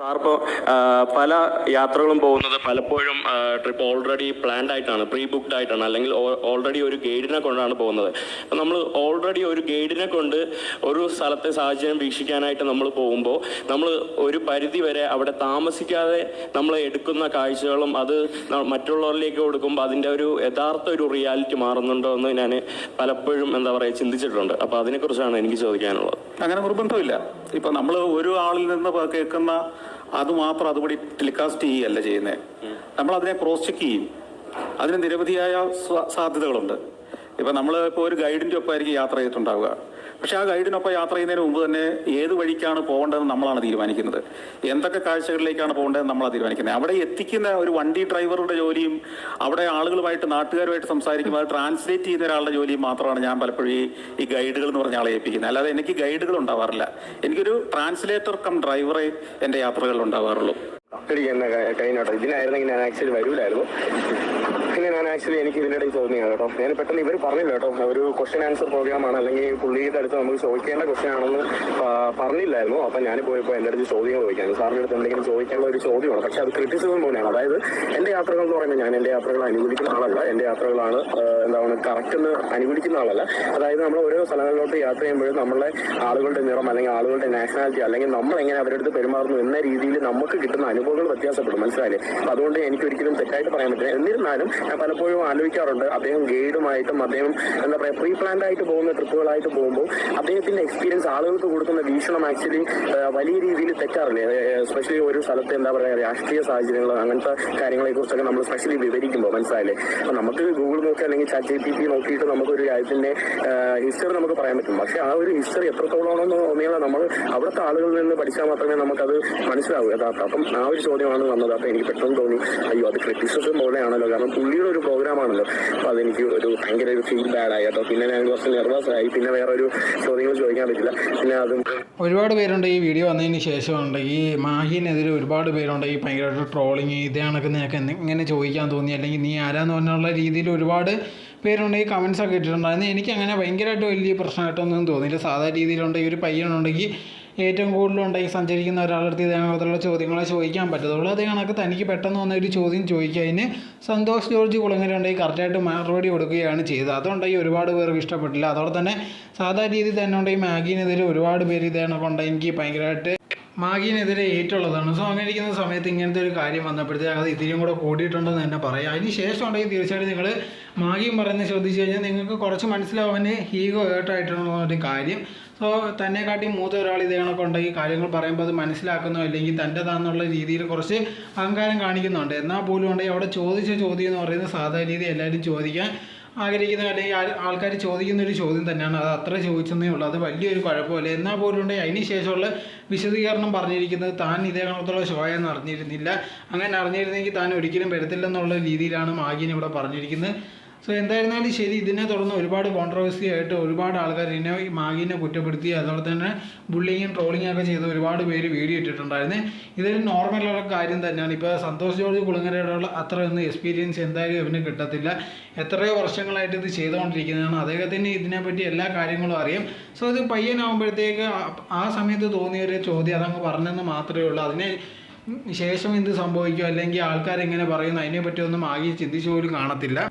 സാറിപ്പോൾ പല യാത്രകളും പോകുന്നത് പലപ്പോഴും ട്രിപ്പ് ഓൾറെഡി പ്ലാൻഡ് ആയിട്ടാണ് പ്രീ ബുക്ക്ഡ് ആയിട്ടാണ് അല്ലെങ്കിൽ ഓൾറെഡി ഒരു ഗൈഡിനെ കൊണ്ടാണ് പോകുന്നത്. നമ്മൾ ഓൾറെഡി ഒരു ഗൈഡിനെ കൊണ്ട് ഒരു സ്ഥലത്തെ സാഹചര്യം വീക്ഷിക്കാനായിട്ട് നമ്മൾ പോകുമ്പോൾ നമ്മൾ ഒരു പരിധി വരെ അവിടെ താമസിക്കാതെ നമ്മൾ എടുക്കുന്ന കാഴ്ചകളും അത് മറ്റുള്ളവരിലേക്ക് കൊടുക്കുമ്പോൾ അതിന്റെ ഒരു യഥാർത്ഥ ഒരു റിയാലിറ്റി മാറുന്നുണ്ടോ എന്ന് ഞാൻ പലപ്പോഴും എന്താ പറയുക ചിന്തിച്ചിട്ടുണ്ട്. അപ്പോൾ അതിനെക്കുറിച്ചാണ് എനിക്ക് ചോദിക്കാനുള്ളത്. അങ്ങനെ നിർബന്ധമില്ല. ഇപ്പം നമ്മൾ ഒരു ആളിൽ നിന്ന് കേൾക്കുന്ന അത് മാത്രം അതുപടി ടെലികാസ്റ്റ് ചെയ്യുകയല്ല ചെയ്യുന്നത് നമ്മൾ അതിനെ ക്രോസ് ചെക്ക് ചെയ്യും. അതിന് നിരവധിയായ സാധ്യതകളുണ്ട്. ഇപ്പൊ നമ്മൾ ഇപ്പോൾ ഒരു ഗൈഡിന്റെ ഒപ്പമായിരിക്കും യാത്ര ചെയ്തിട്ടുണ്ടാവുക. പക്ഷെ ആ ഗൈഡിനൊപ്പം യാത്ര ചെയ്യുന്നതിന് മുമ്പ് തന്നെ ഏത് വഴിക്കാണ് പോകേണ്ടതെന്ന് നമ്മളാണ് തീരുമാനിക്കുന്നത്. എന്തൊക്കെ കാഴ്ചകളിലേക്കാണ് പോകേണ്ടതെന്ന് നമ്മളാണ് തീരുമാനിക്കുന്നത്. അവിടെ എത്തിക്കുന്ന ഒരു വണ്ടി ഡ്രൈവറുടെ ജോലിയും അവിടെ ആളുകളുമായിട്ട് നാട്ടുകാരുമായിട്ട് സംസാരിക്കുമ്പോൾ അത് ട്രാൻസ്ലേറ്റ് ചെയ്യുന്ന ഒരാളുടെ ജോലിയും മാത്രമാണ് ഞാൻ പലപ്പോഴും ഈ ഗൈഡുകൾ എന്ന് പറഞ്ഞ ആളെ ഏൽപ്പിക്കുന്നത്. അല്ലാതെ എനിക്ക് ഗൈഡുകൾ ഉണ്ടാവാറില്ല. എനിക്കൊരു ട്രാൻസ്ലേറ്റർ കം ഡ്രൈവറെ എന്റെ യാത്രകളിൽ ഉണ്ടാവാറുള്ളൂ. ഇതിനായിരുന്നെങ്കിൽ ഞാൻ ആക്ച്വലി വരൂലായിരുന്നു. ഞാൻ ആക്ച്വലി എനിക്ക് ഇതിനിടയിൽ ചോദ്യം കേട്ടോ. ഞാൻ പെട്ടെന്ന് ഇവർ പറഞ്ഞില്ല കേട്ടോ. ഒരു ക്വസ്റ്റ്യൻ ആൻസർ പ്രോഗ്രാം ആണ്. അല്ലെങ്കിൽ പുള്ളിയുടെ അടുത്ത് നമുക്ക് ചോദിക്കേണ്ട ക്വസ്റ്റ്യൻ ആണെന്ന് പറഞ്ഞില്ലായിരുന്നു. അപ്പൊ ഞാൻ പോയപ്പോൾ എന്റെ അടുത്ത് ചോദ്യങ്ങൾ ചോദിക്കാൻ സാറിന്റെ അടുത്ത് എന്തെങ്കിലും ചോദിക്കാനുള്ള ഒരു ചോദ്യമാണ്. പക്ഷെ അത് ക്രിറ്റിസിസം പോലെയാണ്. അതായത് എന്റെ യാത്രകൾ എന്ന് പറയുമ്പോൾ ഞാൻ എന്റെ യാത്രകൾ അനുകൂലിക്കുന്ന ആളല്ല. എന്റെ യാത്രകളാണ് എന്താണ് കറക്റ്റ് എന്ന് അനുകൂലിക്കുന്ന ആളല്ല. അതായത് നമ്മൾ ഓരോ സ്ഥലങ്ങളിലോട്ട് യാത്ര ചെയ്യുമ്പോഴും നമ്മളെ ആളുകളുടെ നിറം അല്ലെങ്കിൽ ആളുകളുടെ നാഷണാലിറ്റി അല്ലെങ്കിൽ നമ്മൾ എങ്ങനെ അവരുടെ അടുത്ത് പെരുമാറുന്നു എന്ന രീതിയിൽ നമുക്ക് കിട്ടുന്ന അനുഭവങ്ങൾ വ്യത്യാസപ്പെടും. മനസ്സിലായില്ലേ? അതുകൊണ്ട് എനിക്ക് ഒരിക്കലും തെറ്റായിട്ട് പറയാൻ പറ്റില്ല. എന്നിരുന്നാലും ഞാൻ പലപ്പോഴും ആലോചിക്കാറുണ്ട്. അദ്ദേഹം ഗൈഡുമായിട്ടും അദ്ദേഹം എന്താ പറയുക പ്രീ പ്ലാൻഡ് ആയിട്ട് പോകുന്ന ട്രിപ്പുകളായിട്ട് പോകുമ്പോൾ അദ്ദേഹത്തിന്റെ എക്സ്പീരിയൻസ് ആളുകൾക്ക് കൊടുക്കുന്ന വീക്ഷണം ആക്ച്വലി വലിയ രീതിയിൽ തെറ്റാറില്ലേ? എസ്പെഷ്യലി ഒരു സ്ഥലത്തെ എന്താ പറയുക രാഷ്ട്രീയ സാഹചര്യങ്ങൾ അങ്ങനത്തെ കാര്യങ്ങളെ കുറിച്ചൊക്കെ നമ്മൾ സ്പെഷ്യലി വിവരിക്കുമ്പോൾ മനസ്സിലായില്ലേ? അപ്പൊ നമുക്ക് ഗൂഗിൾ നോക്കി അല്ലെങ്കിൽ ചാറ്റ് ജി പി ടി നോക്കിയിട്ട് നമുക്ക് ഒരു രാജ്യത്തിന്റെ ഹിസ്റ്ററി നമുക്ക് പറയാൻ പറ്റും. പക്ഷെ ആ ഒരു ഹിസ്റ്ററി എത്രത്തോളമാണെന്ന് തോന്നിയാൽ നമ്മൾ അവിടുത്തെ ആളുകളിൽ നിന്ന് പഠിച്ചാൽ മാത്രമേ നമുക്കത് മനസ്സിലാവൂ. യഥാർത്ഥം അപ്പം ആ ഒരു ചോദ്യമാണ് വന്നത്. അപ്പൊ എനിക്ക് പെട്ടെന്ന് തോന്നി അയ്യോ അത് ക്രിറ്റിസിസം പോലെയാണല്ലോ. കാരണം പുള്ളിയുടെ ഒരു പ്രോഗ്രാം ആണല്ലോ. അപ്പൊ അതെനിക്ക് ഒരു ഭയങ്കര ഒരു ഫീൽ ബാഡ് ആയി. കേട്ടോ പിന്നെ ഞാൻ കുറച്ച് നെർവസ് ആയി. പിന്നെ വേറെ ഒരു ചോദ്യങ്ങൾ ചോദിക്കാൻ പറ്റില്ല. പിന്നെ അതും ഒരുപാട് പേരുണ്ട് ഈ വീഡിയോ വന്നതിന് ശേഷമുണ്ട് ഈ മാഹിനെതിരെ ഒരുപാട് പേരുണ്ട്. ഈ ഭയങ്കരമായിട്ട് ട്രോളിങ് ഇതേ കണക്ക് നിനക്ക് എങ്ങനെ ചോദിക്കാൻ തോന്നി. അല്ലെങ്കിൽ നീ ആരാന്ന് പറഞ്ഞുള്ള രീതിയിൽ ഒരുപാട് പേരുണ്ട്. ഈ കമൻസ് ഒക്കെ ഇട്ടിട്ടുണ്ടായിരുന്നു. എനിക്ക് അങ്ങനെ ഭയങ്കരമായിട്ട് വലിയ പ്രശ്നമായിട്ടൊന്നും തോന്നിയില്ല. സാധാരണ രീതിയിലുണ്ടെങ്കിൽ ഒരു പയ്യനുണ്ടെങ്കിൽ ഏറ്റവും കൂടുതൽ കൂടുതലുണ്ടെങ്കിൽ സഞ്ചരിക്കുന്ന ഒരാളടുത്ത് ഇതേപോലുള്ള ചോദ്യങ്ങളെ ചോദിക്കാൻ പറ്റത്തുള്ളൂ. അതേ കണക്ക് തനിക്ക് പെട്ടെന്ന് വന്ന ഒരു ചോദ്യം ചോദിക്കുക അതിന് സന്തോഷ് ജോർജ് കുളങ്ങരുണ്ടെങ്കിൽ കറക്റ്റായിട്ട് മറുപടി കൊടുക്കുകയാണ് ചെയ്തത്. അതുണ്ടെങ്കിൽ ഒരുപാട് പേർക്ക് ഇഷ്ടപ്പെട്ടില്ല. അതോടെ തന്നെ സാധാ രീതിയിൽ തന്നെ ഉണ്ടെങ്കിൽ മാഗിനെതിരെ ഒരുപാട് പേര് ഇതേ കണക്കുണ്ട് എനിക്ക് ഭയങ്കരമായിട്ട് മാഗിനെതിരെ ഏറ്റുള്ളതാണ്. സോ അങ്ങനെ ഇരിക്കുന്ന സമയത്ത് ഇങ്ങനത്തെ ഒരു കാര്യം വന്നപ്പോഴത്തേക്ക് അത് ഇതിലും കൂടെ കൂടിയിട്ടുണ്ടെന്ന് തന്നെ പറയാം. അതിന് ശേഷം ഉണ്ടെങ്കിൽ തീർച്ചയായിട്ടും നിങ്ങൾ മാഗിയും പറയുന്നത് ശ്രദ്ധിച്ചു കഴിഞ്ഞാൽ നിങ്ങൾക്ക് കുറച്ച് മനസ്സിലാവുന്നതിന് ഹീഗോ ഏട്ടായിട്ടുള്ള ഒരു കാര്യം. സോ തന്നെക്കാട്ടി മൂത്ത ഒരാൾ ഇതേണൊക്കെ ഉണ്ടെങ്കിൽ കാര്യങ്ങൾ പറയുമ്പോൾ അത് മനസ്സിലാക്കുന്നോ അല്ലെങ്കിൽ തന്റെതാന്നുള്ള രീതിയിൽ കുറച്ച് അഹങ്കാരം കാണിക്കുന്നുണ്ട്. എന്നാൽ പോലും ഉണ്ടെങ്കിൽ അവിടെ ചോദിച്ച ചോദ്യം എന്ന് പറയുന്നത് സാധാരണ രീതി എല്ലാവരും ചോദിക്കാൻ ആഗ്രഹിക്കുന്ന അല്ലെങ്കിൽ ആൾക്കാർ ചോദിക്കുന്ന ഒരു ചോദ്യം തന്നെയാണ്. അത് അത്ര ചോദിച്ചെന്നേ ഉള്ളൂ. അത് വലിയൊരു കുഴപ്പമില്ല. എന്നാൽ പോലും ഉണ്ടെങ്കിൽ അതിന് ശേഷമുള്ള വിശദീകരണം പറഞ്ഞിരിക്കുന്നത് താൻ ഇതേ കണക്കത്തുള്ള ഷോയെന്ന് അറിഞ്ഞിരുന്നില്ല. അങ്ങനെ അറിഞ്ഞിരുന്നെങ്കിൽ താൻ ഒരിക്കലും വരത്തില്ലെന്നുള്ള രീതിയിലാണ് മാഗിൻ ഇവിടെ പറഞ്ഞിരിക്കുന്നത്. സോ എന്തായിരുന്നാലും ശരി ഇതിനെ തുടർന്ന് ഒരുപാട് കോൺട്രവേഴ്സി ആയിട്ട് ഒരുപാട് ആൾക്കാർ ഇതിനെ മാഗിനെ കുറ്റപ്പെടുത്തി അതുപോലെ തന്നെ ബുള്ളിങ്ങും ട്രോളിങ്ങും ഒക്കെ ചെയ്ത് ഒരുപാട് പേര് വീഡിയോ ഇട്ടിട്ടുണ്ടായിരുന്നു. ഇതൊരു നോർമലുള്ള കാര്യം തന്നെയാണ്. ഇപ്പോൾ സന്തോഷ് ജോർജ് കുളങ്ങരയോടുള്ള അത്ര ഒന്നും എക്സ്പീരിയൻസ് എന്തായാലും ഇവന് കിട്ടത്തില്ല. എത്രയോ വർഷങ്ങളായിട്ട് ഇത് ചെയ്തുകൊണ്ടിരിക്കുന്നതാണ്. അദ്ദേഹത്തിന് ഇതിനെപ്പറ്റി എല്ലാ കാര്യങ്ങളും അറിയാം. സോ ഇത് പയ്യനാകുമ്പോഴത്തേക്ക് ആ- ആ സമയത്ത് തോന്നിയ ഒരു ചോദ്യം അതങ്ങ് പറഞ്ഞെന്ന് മാത്രമേ ഉള്ളൂ. അതിനെ ശേഷം എന്ത് സംഭവിക്കും? അല്ലെങ്കിൽ ആൾക്കാരെങ്ങനെ പറയുന്നു? അതിനെപ്പറ്റി ഒന്നും ആകെ ചിന്തിച്ചു പോലും കാണത്തില്ല.